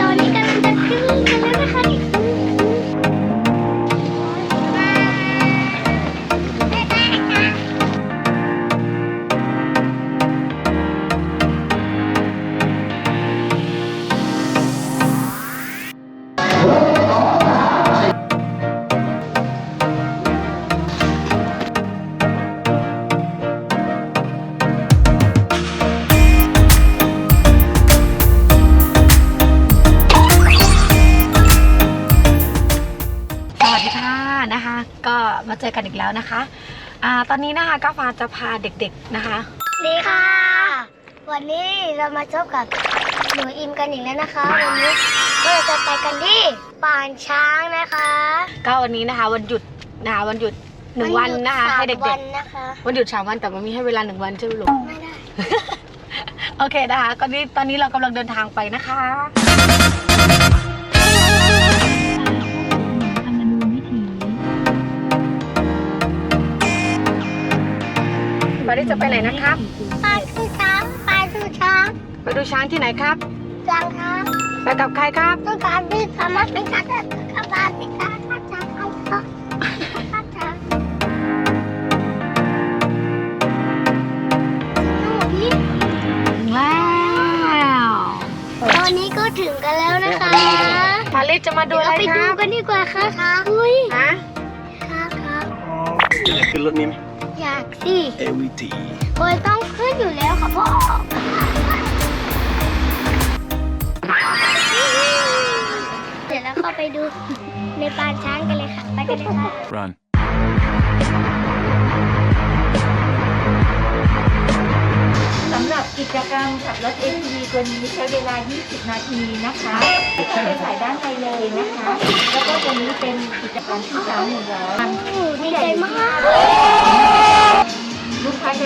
ตอนนี้กำลังจะขึ้นกันแล้วนะคะ แล้วนะคะอ่าตอนนี้นะคะก้าวฟ้าจะพาเด็กๆนะคะ ดีค่ะ วันนี้เรามาพบกับหนูอิมกันอีกแล้วนะคะ วันนี้ก็จะไปกันที่ป่านช้างนะคะก็วันนี้นะคะวันหยุดนะคะวันหยุดหนึ่งวันนะคะสามให้เด็วักนนะคะๆวันหยุดสามวันแต่มันมีให้เวลาหนึ่งวันใช่ไหมลูกไม่ได้ โอเคนะคะตอนนี้ตอนนี้เรากำลังเดินทางไปนะคะ ปาริสจะไปไหนนะครับป่านคือช้างป่านคือช้างไปดูช้างที่ไหนครับช้างช้างไปกับใครครับต้องการที่สามารถเป็นการเดินทางการเป็นการทักช้างเอาค่ะทักช้างนี่ถึงแล้วตอนนี้ก็ถึงกันแล้วนะคะปาริสจะมาดูเดี๋ยวอะไรเราไปคดูรับกันดีกว่าค่ะอุ้ยฮะครับครับอยากขึ้นรถนี้ไหม อยากสิเอวีทีโอยต้องขึ้นอยู่แล้วค่ะพ่อ เดี๋ยวเราเข้าไปดูในปานช้างกันเลยค่ะ ไปกันเลยค่ะ run สำหรับกิจกรรมขับรถ ATV ตัวนี้ใช้เวลา 20 นาทีนะคะจะไปสายด้านในเลยนะคะ แล้วก็ตัวนี้เป็นกิจกรรมที่สามหนึ่งร้อยโอ้ดีใจมาก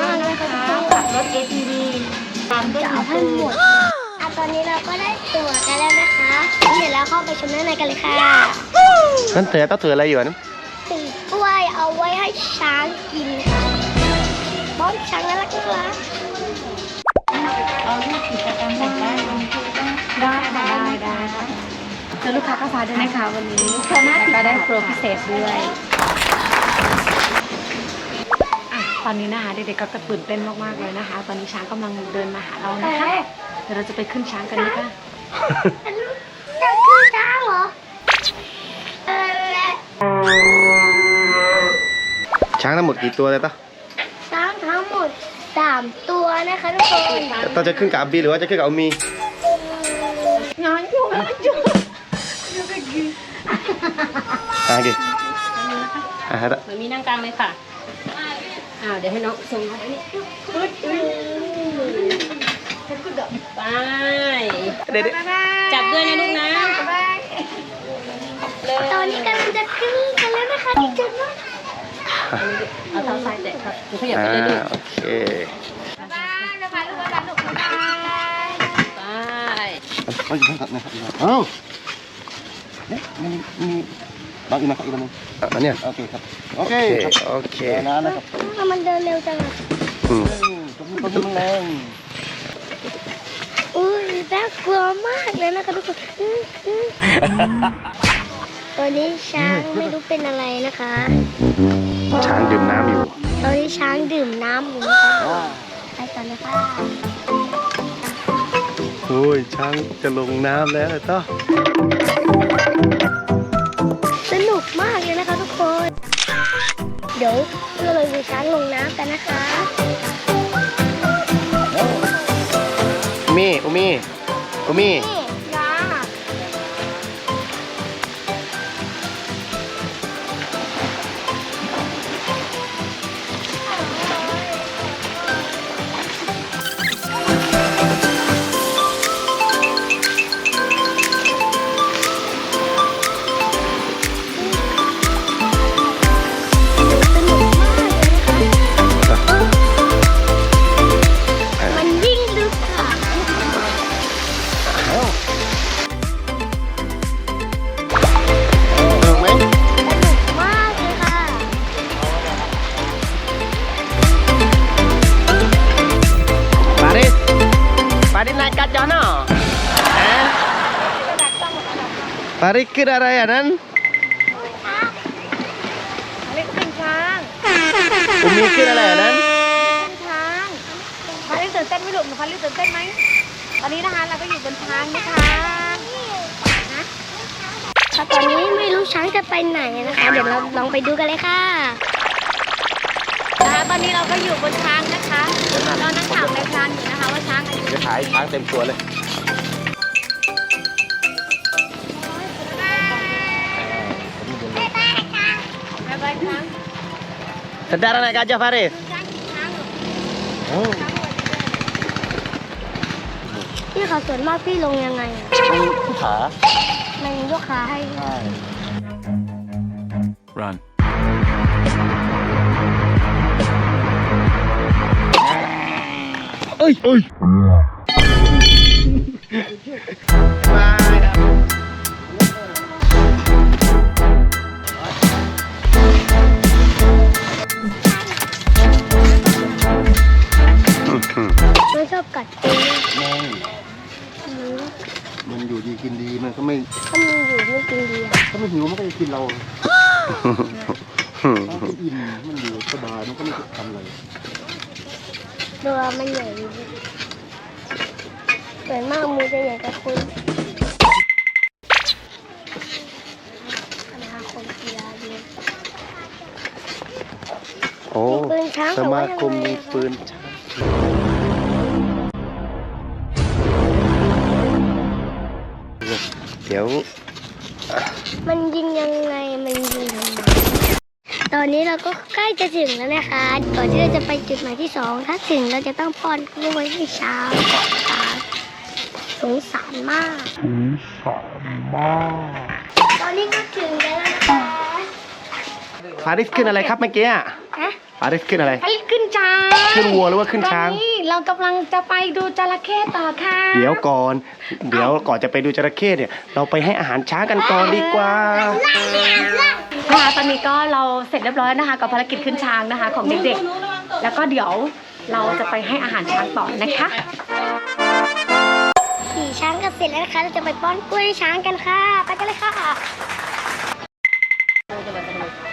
ลูกนะคะขับรถ ATV ตามด้วยจะเอาให้หมดอะตอนนี้เราก็ได้ตั๋วกันแล้วนะคะเดี๋ยวเราเข้าไปชมด้านในกันเลยค่ะนั่นเถือต้องถืออะไรอยู่นะถือกล้วยเอาไว้ให้ช้างกินค่ะบ้อนช้างน่ารักน่ารักเอาลูกกิจกรรมแต่งได้ได้ได้ได้เจอลูกค้าก้าวฟ้าด้วยนะคะวันนี้ก็ได้โปรพิเศษด้วยอะ ตอนนี้นะคะเด็กๆก็กระตื่นเต้นมากๆเลยนะคะ ตอนนี้ช้างกำลังเดินมาหาเรานะคะเดี๋ยวเราจะไปขึ้นช้างกันนะคะจะขึ้นช้างเหรอเออช้างทั้งหมดกี่ตัวเลยต้าช้างทั้งหมดสามตัวนะคะทุกคนต้าจะขึ้นกับอับบีหรือว่าจะขึ้นกับอามีงานอยู่งานอยู่อะโอเคอะฮะต้าเหมือนมีนั่งกลางเลยค่ะ อ้าวเดี๋ยวให้น้องส่งมาอันนี้ปึ๊ดปึ๊ดไปเด็ดจับด้วยนะลูกนะตอนนี้กำลังจะขึ้นกันแล้วนะคะดีใจมากเอาเท้าซ้ายแตะครับหนูขยับอ่าไปเลยลูกโอเคไปเอาอยู่นะครับนะครับเอ้าเนี่ยมันมี บางอีกนะครับอีกตัวหนึงอันเนี้ยโอเคครับ โอเคโอเคนะนะครับทำไมมันเดินเร็วจังอะอืมต้นต้นแรงอุ้ยน่ากลัวมากเลยนะคะทุกคนอื้ออื้อตอนนี้ช้างไม่รู้เป็นอะไรนะคะ ช้างดื่มน้ำอยู่ ตอนนี้ช้างดื่มน้ำอยู่นะคะไปก่อนนะคะโอ้ยช้างจะลงน้ำแล้วต้าสนุ กมากเลยนะคะทุกคน เดี๋ยวเราไปดูช้างลงน้ำกันนะคะมีอุมีอุมีนี่นะมั sana. Eh? Parikir ada ya, Nan? Umikir ada ya, Nan? พันลิตื่นเต้นไหมลูกหนูพันลิตื่นเต้นไหมตอนนี้นะคะเราก็อยู่บนช้างนะคะนะตอนนี้ไม่รู้ช้างจะไปไหนนะคะ เดี๋ยวเราลองไปดูกันเลยค่ะนะคะตอนนี้เราก็อยู่บนช้างนะคะเรานั่งถามนายานอยู่นะคะว่า จะถ่ายช้างเต็มตัวเลยบายบายช้าง Sedar naik gajah Farid? ช้างช้าง Oh. พี่เขาส่วนมากพี่ลงยังไงอะขามันยกขาให้ ใช่ Run. อ้ยเอ้ยมาครับมันชอบกัดตีนแม่งมันอยู่ดีกินดีมันก็ไม่ ถ้ามันอยู่ไม่กินดีอะถ้ามันหิวมันก็จะกินเราถ้า ดี๋ยวมันยิงยังไงมันยิงทำไมตอนนี้เราก็ใกล้จะถึงแล้วนะคะ ก่อนที่เราจะไปจุดหมายที่สองถ้าถึงเราจะต้องป้อนกล้วยให้ช้างก่อนช้างสงสารมากสงสารมาก ตอนนี้ก็ถึงแล้วนะคะฟาริสขึ้นอะไรครับเมื่อกี้อะฮะฟาริสขึ้นอะไรพาลิขึ้นช้างขึ้นวัวหรือว่าขึ้นช้าง ตอนนี้ เรากำลังจะไปดูจระเข้ต่อค่ะ เดี๋ยวก่อน เดี๋ยวก่อนจะไปดูจระเข้เนี่ย เราไปให้อาหารช้างกันก่อนดีกว่าค่ะตอนนี้ก็เราเสร็จเรียบร้อยนะคะ กับภารกิจขึ้นช้างนะคะ ของเด็กๆ แล้วก็เดี๋ยวเราจะไปให้อาหารช้างต่อนะคะ ขี่ช้างกันเสร็จแล้วนะคะเราจะไปป้อนกล้วยให้ช้างกันค่ะ ไปกันเลยค่ะ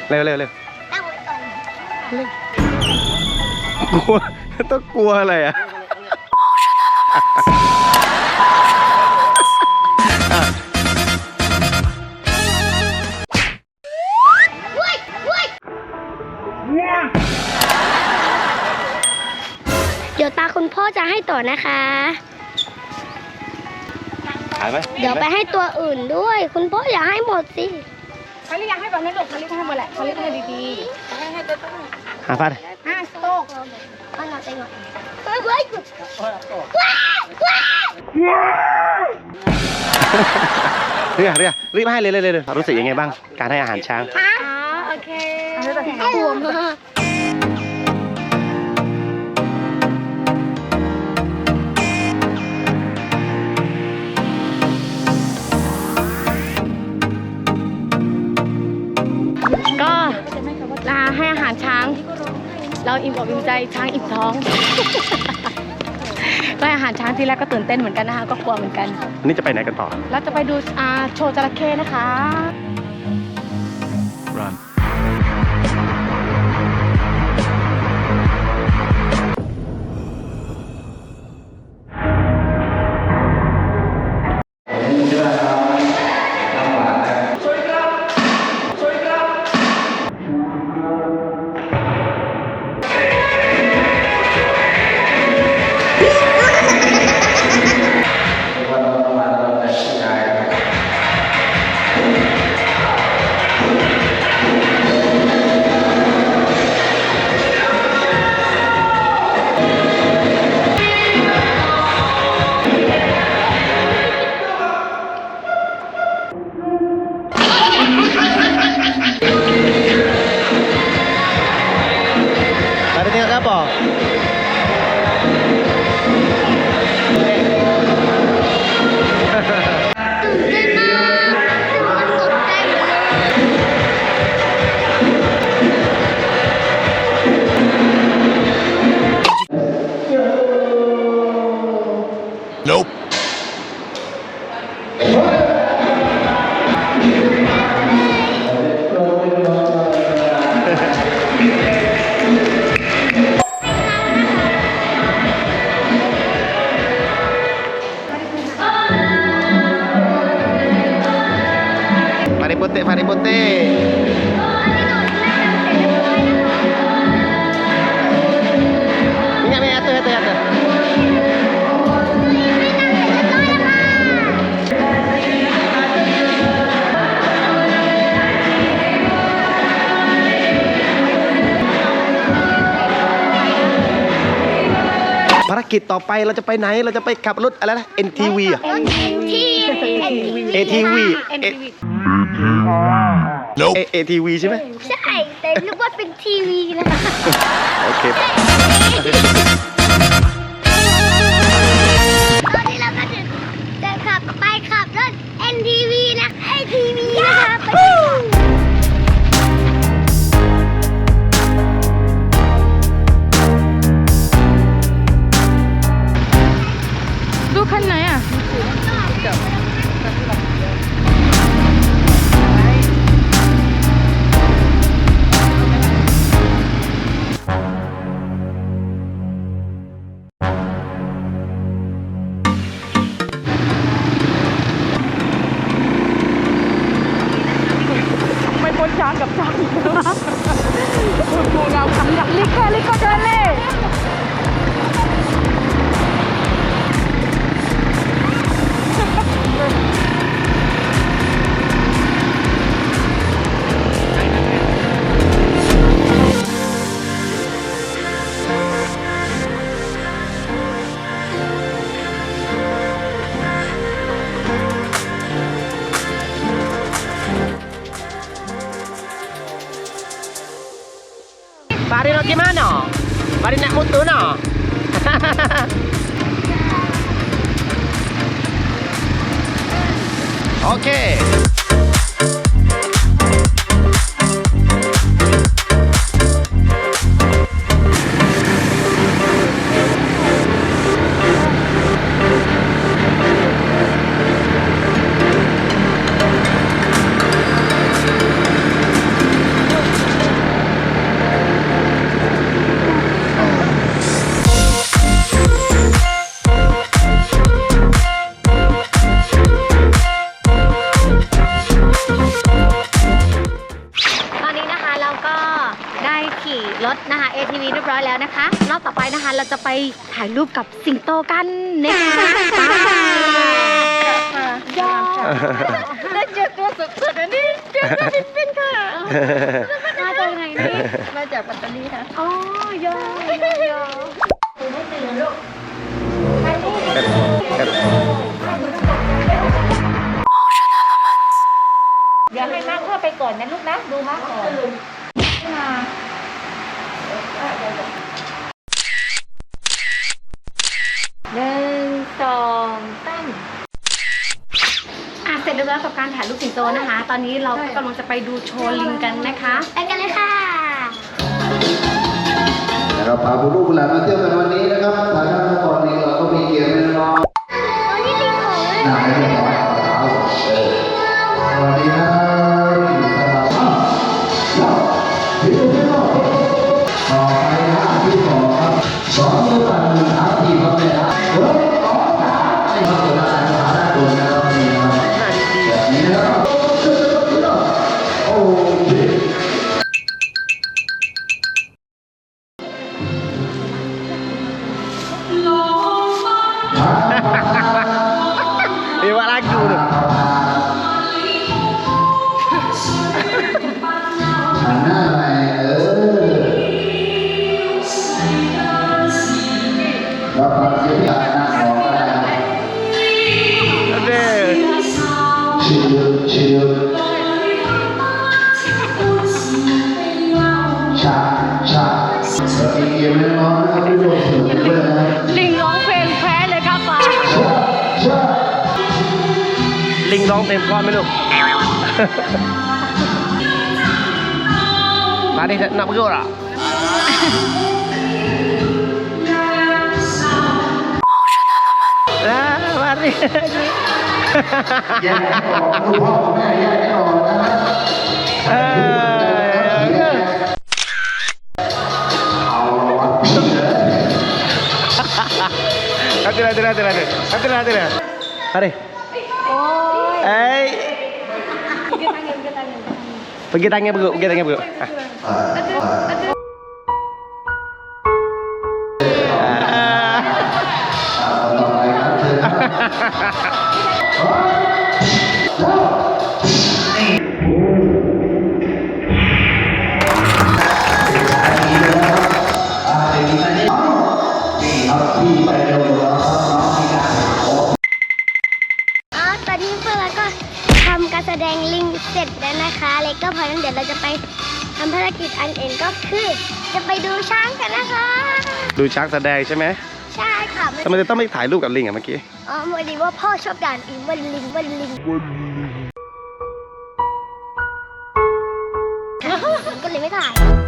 เร็วเร็วเร็ว ตั้งไว้ก่อน กลัว ต้องกลัวอะไรอะเดี๋ยวตาคุณพ่อจะให้ต่อนะคะ หายไหมเดี๋ยวไปให้ตัวอื่นด้วย คุณพ่ออย่าให้หมดสิพาลิอยากให้แบบนั้นลูกพาลิให้หมดแหละพาลิให้ดีหาฟันๆห้าสโต๊กเอาหน่อยไปหน่อยเฮ้ยเฮ้ยว้าวว้าวเรียกเรียกรีบให้เลยเลยเลยเลยรู้สึกยังไงบ้าง การให้อาหารช้างอ๋อโอเค กลัวมากก็ เราอิ่มอกอิ่มใจช้างอิ่มท้อง ก็ให้อาหารช้างที่แรกก็ตื่นเต้นเหมือนกันนะคะ ก็กลัวเหมือนกันวันนี้จะไปไหนกันต่อ เราจะไปดูอ่าโชว์จระเข้นะคะ Run. Paribote. Minyak minyak atas atas atas. ภารกิจต่อไปเราจะไปไหนเราจะไปขับรถอะไรนะ NTV อะที่ ATV NTV A- ATV ใช่ไหมใช่ แต่นึกว่าเป็นทีวีนะ โอเค ถ่ายรูปกับสิงโตกันนะคะยอได้เจอตัวสุดๆอันนี้เจอตัวเป็นๆค่ะมาจากไหนนี่มาจากปัตตานีค่ะอ๋อยอยอเดี๋ยวให้มากเข้าไปก่อนนะลูกนะ ดูมากก่อนมา หนึ่งสองสามอะเสร็จเรียบร้อยกับการถ่ายรูปสิ งโตนะคะ ตอนนี้เราก็กำลังจะไปดูโชว์ลิงกันนะคะไปกันเลยค่ะนะครับพาผู้ลูกหลานมาเที่ยวกันวันนี้นะครับทางด้าน 就这。Link dong tempat melu. Mari nak pergi ora? Lah, mari. แยกให้ออกคุณพ่อคุณแม่แยกให้ออกนะครับ Eh, เอาละวะพี่เลย Hati hati Hei. Pergi tangan, pergi tangan. Pergi tangan, pergi tangan, pergi tangan. คือจะไปดูช้างกันนะคะ ดูช้างแสดงใช่ไหมใช่ค่ะทำไมจะต้องไปถ่ายรูปกับลิงอะเมื่อกี้ อ๋อพอดีว่าพ่อชอบด่านอิงวันลิงวันลิงก็เลยไม่ถ่าย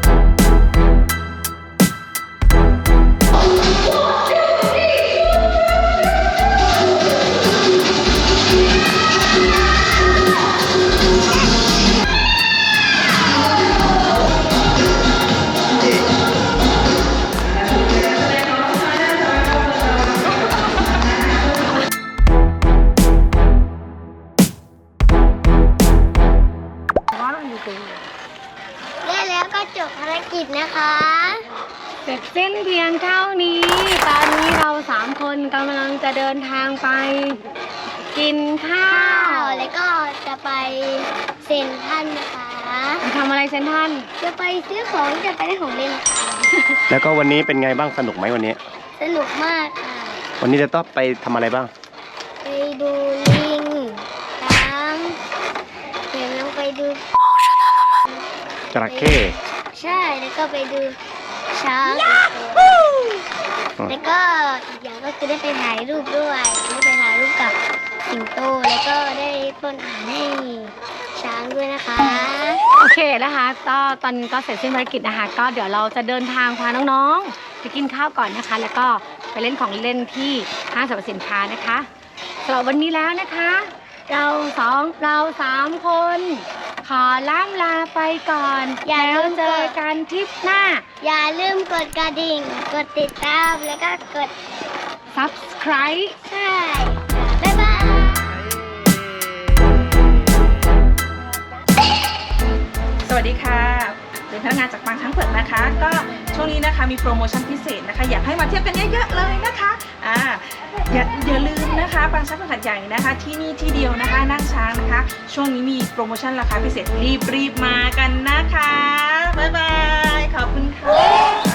เสร็จสิ้นเพียงเท่านี้ ตอนนี้เราสามคนกำลังจะเดินทางไป กินข้าข้าว วแล้วก็จะไปเซ็นทรันนะคะไปทำอะไรเซนทรันจะไปซื้อของจะไปได้ของเล่นค่ะแล้วก็วันนี้เป็นไงบ้างสนุกไหมวันนี้ สนุกมากค่ะวันนี้จะต้องไปทำอะไรบ้าง ไปดูลิงช้างเดี๋ยวเราไปดูจระเข้ใช่แล้วก็ไปดู ช้างแล้วก็อีกอย่างก็คือได้ไปถ่ายรูปด้วยได้ไปถ่ายรูปกับสิงโตแล้วก็ได้ป้อนอาหารให้ช้างด้วยนะคะ โอเคนะคะก็ตอนนี้ก็เสร็จสิ้นภารกิจนะคะ ก็เดี๋ยวเราจะเดินทางพาน้องๆไปกินข้าวก่อนนะคะ แล้วก็ไปเล่นของเล่นที่ห้างสรรพสินค้านะคะสำหรับวันนี้แล้วนะคะ เราสองเราสามคน ขอล่ำลาไปก่อน อย่าแล้วลืมเจอกันทริปหน้า อย่าลืมกดกระดิ่ง กดติดตามแล้วก็กด subscribe ใช่ บ๊ายบาย สวัสดีค่ะ เป็นพนักงานจากบางช้างเผือกนะคะ ก็ช่วงนี้นะคะมีโปรโมชั่นพิเศษนะคะ อยากให้มาเที่ยวกันเยอะๆเลยนะคะอ่าอย่าอย่าลืมนะคะบางช้างเผือกหัดใหญ่นะคะ ที่นี่ที่เดียวนะคะนั่งช้างนะคะ ช่วงนี้มีโปรโมชั่นราคาพิเศษรีบรีบมากันนะคะบ๊ายบายขอบคุณค่ะ